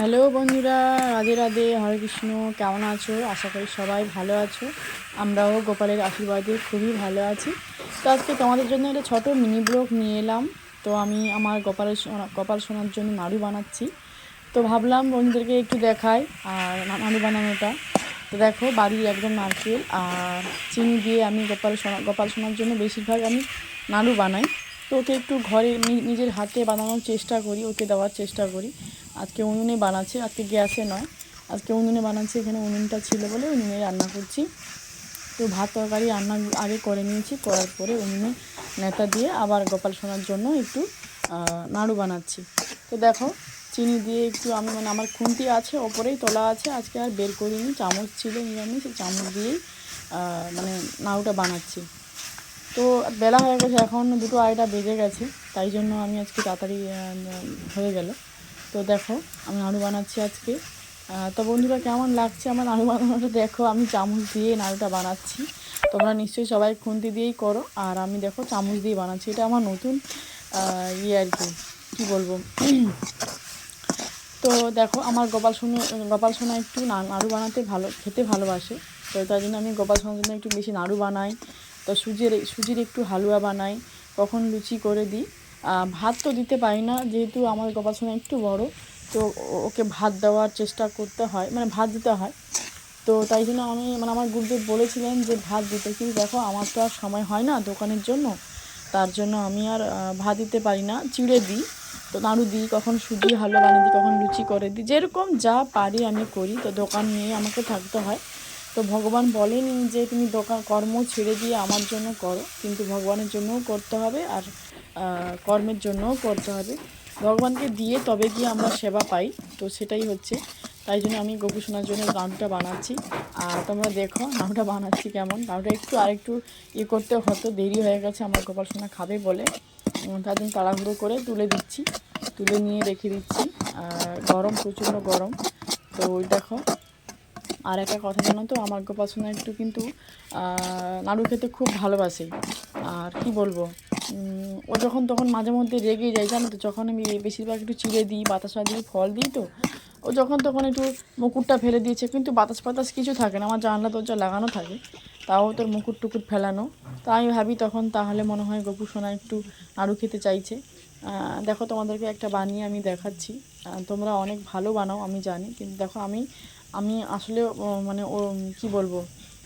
Hello বন্ধুরা, রাধে রাধে, হরে কৃষ্ণ, কেমন আছো? আশা করি সবাই ভালো আছো। আমরাও গোপালের আশীর্বাদে খুবই ভালো আছি। তো আজকে তোমাদের জন্য একটা ছোটো মিনি ব্লগ নিয়ে এলাম। তো আমি আমার গোপালের গোপাল শোনার জন্য নাড়ু বানাচ্ছি। তো ভাবলাম বন্ধুদেরকে একটু দেখাই, আর নাড়ু বানানোটা। তো দেখো, বাড়ির একদম নারকেল আর চিনি দিয়ে আমি গোপাল সোনা গোপাল শোনার জন্য বেশিরভাগ আমি নাড়ু বানাই। তো ওকে একটু ঘরে নিজের হাতে বানানোর চেষ্টা করি, ওকে দেওয়ার চেষ্টা করি। আজকে উনুনে বানাচ্ছি, আজকে গ্যাসে নয়। আজকে উনুনে বানাচ্ছি, এখানে উনুনটা ছিল বলে উনুনে রান্না করছি। তো ভাত তরকারি রান্না আগে করে নিয়েছি, করার পরে উনুনে নেতা দিয়ে আবার গোপাল সোনার জন্য একটু নাড়ু বানাচ্ছি। তো দেখো, চিনি দিয়ে একটু আমি মানে আমার খুন্তি আছে, ওপরেই তোলা আছে। আজকে আর বের করিনি, চামচ ছিল নিরামিষ চামচ দিয়েই মানে নাড়ুটা বানাচ্ছি। তো বেলা হয়ে গেছে, এখন দুটো আড়াইটা বেজে গেছে, তাই জন্য আমি আজকে তাড়াতাড়ি হয়ে গেল। তো দেখো, আমি নাড়ু বানাচ্ছি আজকে। তো বন্ধুরা, কেমন লাগছে আমার নাড়ু বানানোটা? দেখো, আমি চামচ দিয়ে নাড়ুটা বানাচ্ছি। তোমরা নিশ্চয়ই সবাই খুন্তি দিয়েই করো। আর আমি দেখো, চামচ দিয়ে বানাচ্ছি। এটা আমার নতুন ইয়ে আর কি, কী বলব? তো দেখো, আমার গোপাল সোনা গোপাল সোনা একটু নাড়ু বানাতে ভালো, খেতে ভালোবাসে। তো তার জন্য আমি গোপাল সোনার জন্য একটু বেশি নাড়ু বানাই। তো সুজির সুজির একটু হালুয়া বানাই, কখন লুচি করে দিই। ভাত তো দিতে পারি না, যেহেতু আমার গোপাল সোনা একটু বড়, তো ওকে ভাত দেওয়ার চেষ্টা করতে হয় মানে ভাত দিতে হয়। তো তাই জন্য আমি মানে আমার গুরুদেব বলেছিলেন যে, ভাত দিতে কিন্তু দেখো, আমার তো আর সময় হয় না দোকানের জন্য। তার জন্য আমি আর ভাত দিতে পারি না, চিড়ে দিই। তো নাড়ু দিই, কখন সুজি, হালুয়া বানিয়ে দিই, কখন লুচি করে দিই। যেরকম যা পারি আমি করি, তো দোকান নিয়ে আমাকে থাকতে হয়। তো ভগবান বলেনি যে তুমি দোকান কর্ম ছেড়ে দিয়ে আমার জন্য করো, কিন্তু ভগবানের জন্যও করতে হবে আর কর্মের জন্যও করতে হবে। ভগবানকে দিয়ে তবে গিয়ে আমরা সেবা পাই, তো সেটাই হচ্ছে। তাই জন্য আমি গোপু শোনার জন্য নাড়ুটা বানাচ্ছি। আর তোমরা দেখো নাড়ুটা বানাচ্ছি কেমন। নাড়ুটা একটু আরেকটু ইয়ে করতে হতো দেরি হয়ে গেছে, আমার গোপাল সোনা খাবে বলে। তার জন্য তাড়াহুড়ো করে তুলে দিচ্ছি, তুলে নিয়ে রেখে দিচ্ছি। গরম, প্রচণ্ড গরম। তো ওই দেখো আর একটা কথা জানো তো, আমার সোনা একটু কিন্তু নাড়ু খেতে খুব ভালোবাসে। আর কি বলব? ও যখন তখন মাঝে মধ্যে রেগে যায়, জানো তো? যখন আমি বেশিরভাগ একটু চিড়ে দিই, বাতাসা দিই, ফল দিই তো, ও যখন তখন একটু মুকুটটা ফেলে দিয়েছে, কিন্তু বাতাস ফাতাস কিছু থাকে না, আমার জানলা দরজা লাগানো থাকে, তাও তোর মুকুট টুকুট ফেলানো। তা আমি ভাবি তখন তাহলে মনে হয় গপু সোনা একটু নাড়ু খেতে চাইছে। দেখো তোমাদেরকে একটা বানিয়ে আমি দেখাচ্ছি। তোমরা অনেক ভালো বানাও, আমি জানি, কিন্তু দেখো আমি আমি আসলে মানে ও, কি বলব?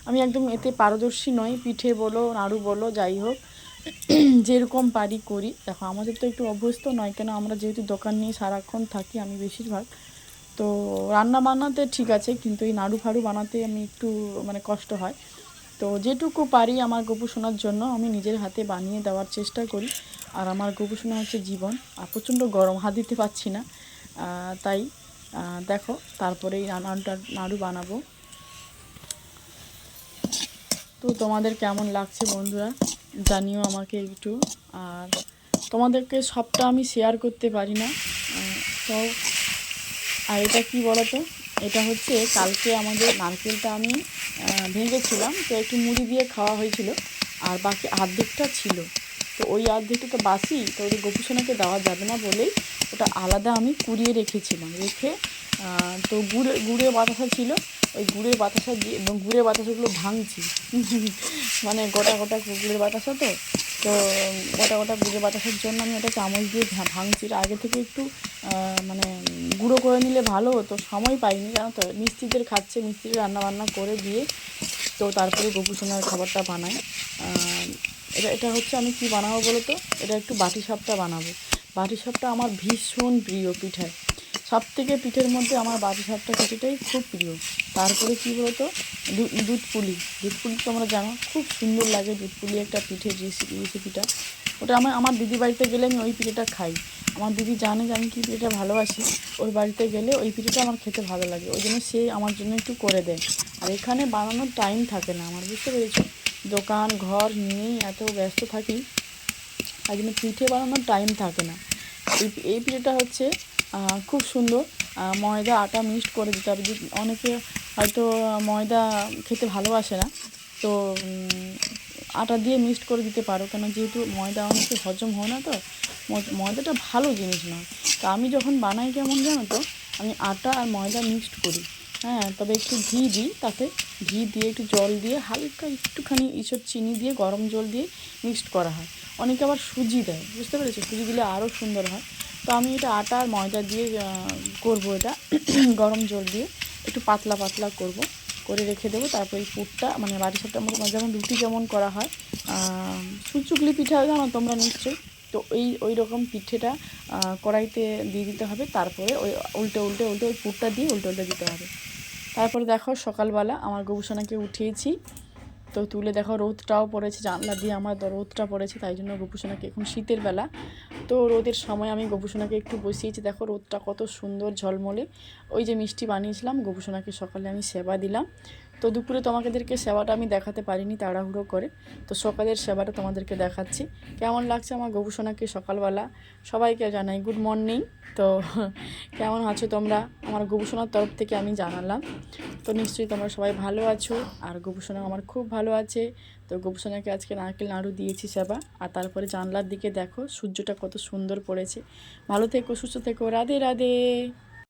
আমি একদম এতে পারদর্শী নই, পিঠে বলো, নাড়ু বলো, যাই হোক। যেরকম পারি করি। দেখো, আমাদের তো একটু অভ্যস্ত নয়, কেন আমরা যেহেতু দোকান নিয়ে সারাক্ষণ থাকি, আমি বেশিরভাগ। তো রান্না বান্নাতে ঠিক আছে, কিন্তু এই নাড়ু ফাড়ু বানাতে আমি একটু মানে কষ্ট হয়। তো যেটুকু পারি আমার গপু শোনার জন্য, আমি নিজের হাতে বানিয়ে দেওয়ার চেষ্টা করি। আর আমার গপু শোনা হচ্ছে জীবন। আর প্রচণ্ড গরম, হাত দিতে পারছি না। তাই দেখো তারপরে এই নাড়ুটা নাড়ু বানাবো। তো তোমাদের কেমন লাগছে বন্ধুরা, জানিও আমাকে একটু। আর তোমাদেরকে সবটা আমি শেয়ার করতে পারি না। তো, আর এটা কি বলতো? এটা হচ্ছে কালকে আমাদের নারকেলটা আমি ভেঙেছিলাম তো একটু মুড়ি দিয়ে খাওয়া হয়েছিল, আর বাকি অর্ধেকটা ছিল। তো ওই অর্ধেকটা তো বাসি তো ওই গোপুসোনাকে দেওয়া যাবে না বলেই ওটা আলাদা আমি কুড়িয়ে রেখেছিলাম। রেখে তো গুড়ে গুড়ে বাতাসা ছিল ওই গুড়ের বাতাসা দিয়ে এবং গুড়ের বাতাসাগুলো ভাঙছি। মানে গোটা গোটা গুড়ের বাতাসা তো তো গোটা গোটা গুড়ের বাতাসার জন্য আমি ওটা চামচ দিয়ে ভাঙছি। আগে থেকে একটু মানে গুঁড়ো করে নিলে ভালো হতো সময় পাইনি জানো তো? মিস্ত্রিদের খাচ্ছে মিস্ত্রি রান্না বান্না করে দিয়ে তো তারপরে গপু সোনার খাবারটা আহ, এটা এটা হচ্ছে আমি কি বানাবো বলো তো এটা একটু বাটি সাপটা বানাবো। বাটি সাপটা আমার ভীষণ প্রিয় পিঠায়। সব থেকে পিঠের মধ্যে আমার বাটি সাপটা পিঠেটাই খুব প্রিয়। তারপরে কী বলতো? দুধ পুলি। দুধ পুলি তোমরা জানো, খুব সুন্দর লাগে দুধ পুলি একটা পিঠে রেসিপি রেসিপিটা ওটা আমার আমার দিদি বাড়িতে গেলে আমি ওই পিঠেটা খাই। আমার দিদি জানে যে আমি কী পিঠেটা ভালোবাসি। ওই বাড়িতে গেলে ওই পিঠেটা আমার খেতে ভালো লাগে। ওই জন্য সে আমার জন্য একটু করে দেয়। আর এখানে বানানোর টাইম থাকে না। আমার বুঝতে পেরেছ? দোকান, ঘর নিয়েই এত ব্যস্ত থাকি তাই জন্য পিঠে বানানোর টাইম থাকে না। এই এই পিঠেটা হচ্ছে খুব সুন্দর। ময়দা, আটা মিক্সড করে দিতে হবে। অনেকে হয়তো ময়দা খেতে ভালোবাসে না, তো আটা দিয়ে মিক্সড করে দিতে পারো। কেন যেহেতু ময়দা অনেকে হজম হয় না তো ময়দাটা ভালো জিনিস নয়। তা আমি যখন বানাই কেমন জানো তো, আমি আটা আর ময়দা মিক্সড করি। হ্যাঁ তবে একটু ঘি দিই তাতে। ঘি দিয়ে একটু জল দিয়ে হালকা একটুখানি এইসব চিনি দিয়ে, গরম জল দিয়ে মিক্সড করা হয়। অনেকে আবার সুজি দেয়, বুঝতে পেরেছ? সুজি দিলে আরও সুন্দর হয়। তো আমি এটা আটা আর ময়দা দিয়ে করব এটা। গরম জল দিয়ে একটু পাতলা পাতলা করব। করে রেখে দেবো। তারপর এই পুরটা মানে বাড়ির সাথে যেমন রুটি যেমন করা হয় সুচুকলি পিঠা জানো তোমরা নিশ্চয়ই? তো ওই ওই রকম পিঠেটা কড়াইতে দিয়ে দিতে হবে। তারপরে ওই উল্টে উল্টে উল্টে ওই পুরটা দিয়ে উল্টে উল্টে দিতে হবে। তারপরে দেখো সকালবেলা আমার গবুসোনাকে উঠিয়েছি। তো তুলে দেখো রোদটাও পড়েছে, জানলা দিয়ে আমার রোদটা পড়েছে, তাই জন্য গোপুসোনাকে এখন শীতের বেলা। তো রোদের সময় আমি গোপুসোনাকে একটু বসিয়েছি, দেখো রোদটা কত সুন্দর ঝলমলে। ওই যে মিষ্টি বানিয়েছিলাম, গোপুসোনাকে সকালে আমি সেবা দিলাম। তো দুপুরে তোমাদেরকে সেবাটা আমি দেখাতে পারিনি, তাড়াহুড়ো করে। তো সকালের সেবাটা তোমাদেরকে দেখাচ্ছি। কেমন লাগছে আমার গোপুসোনাকে সকালবেলা? সবাইকে জানাই গুড মর্নিং তো কেমন আছো তোমরা? আমার গোপুসোনার তরফ থেকে আমি জানালাম। তো নিশ্চয়ই তোমরা সবাই ভালো আছো, আর গোপুসোনা আমার খুব ভালো আছে। তো গোপুসোনাকে আজকে নারকেল নাড়ু দিয়েছি সেবা। আর তারপরে জানলার দিকে দেখো, সূর্যটা কত সুন্দর পড়েছে। ভালো থেকো, সুস্থ থেকো। রাধে রাধে।